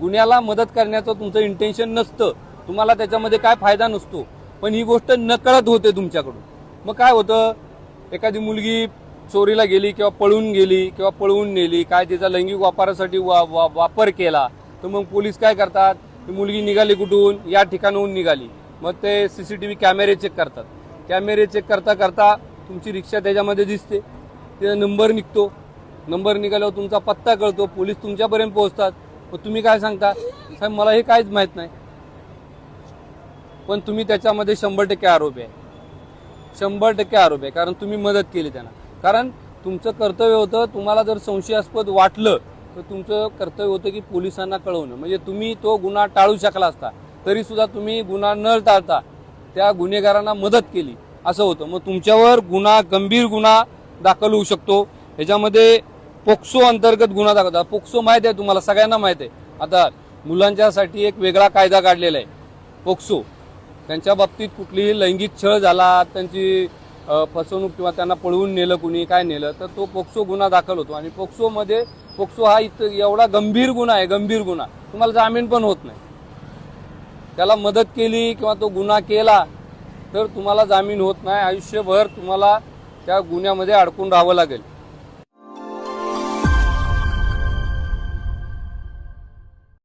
गुन्ह्याला मदत करण्याचं तुमचं इंटेन्शन नसतं. तुम्हाला त्याच्यामध्ये काय फायदा नसतो. पण ही गोष्ट नकळत होते तुमच्याकडून. मग काय होतं? एखादी मुलगी चोरीला गेली किंवा पळून गेली किंवा पळवून नेली काय तिचा लैंगिक वापरासाठी वा, वा, वापर केला तर मग पोलीस काय करतात? ती मुलगी निघाली कुठून? या ठिकाणाहून निघाली. मग ते सी सी टी व्ही कॅमेरे चेक करतात. कॅमेरे चेक करता करता तुमची रिक्षा त्याच्यामध्ये दिसते. त्याचा नंबर निघतो. नंबर निघाल्यावर तुमचा पत्ता कळतो. पोलीस तुमच्यापर्यंत पोहोचतात. मग तुम्ही काय सांगता? साहेब मला हे काहीच माहीत नाही. पण तुम्ही त्याच्यामध्ये शंभर टक्के आरोपी आहे. शंभर टक्के आरोप आहे कारण तुम्ही मदत केली त्यांना. कारण तुमचं कर्तव्य होतं तुम्हाला जर संशयास्पद वाटलं तर तुमचं कर्तव्य होतं की पोलिसांना कळवणं. म्हणजे तुम्ही तो गुन्हा टाळू शकला असता तरी सुद्धा तुम्ही गुन्हा न टाळता त्या गुन्हेगारांना मदत केली. असं होतं. मग तुमच्यावर गुन्हा गंभीर गुन्हा दाखल होऊ शकतो. ह्याच्यामध्ये पोक्सो अंतर्गत गुन्हा दाखल पोक्सो माहीत आहे तुम्हाला सगळ्यांना माहीत आहे. आता मुलांच्यासाठी एक वेगळा कायदा काढलेला आहे पोक्सो. त्यांच्या बाबतीत कुठलीही लैंगिक छळ झाला त्यांची फसवणूक किंवा त्यांना पळवून नेलं कुणी काय नेलं तर तो पोक्सो गुन्हा दाखल होतो. आणि पोक्सोमध्ये पोक्सो हा इथं एवढा गंभीर गुन्हा आहे गंभीर गुन्हा. तुम्हाला जामीन पण होत नाही. त्याला मदत केली किंवा तो गुन्हा केला तर तुम्हाला जामीन होत नाही. आयुष्यभर तुम्हाला त्या गुन्ह्यामध्ये अडकून राहावं लागेल.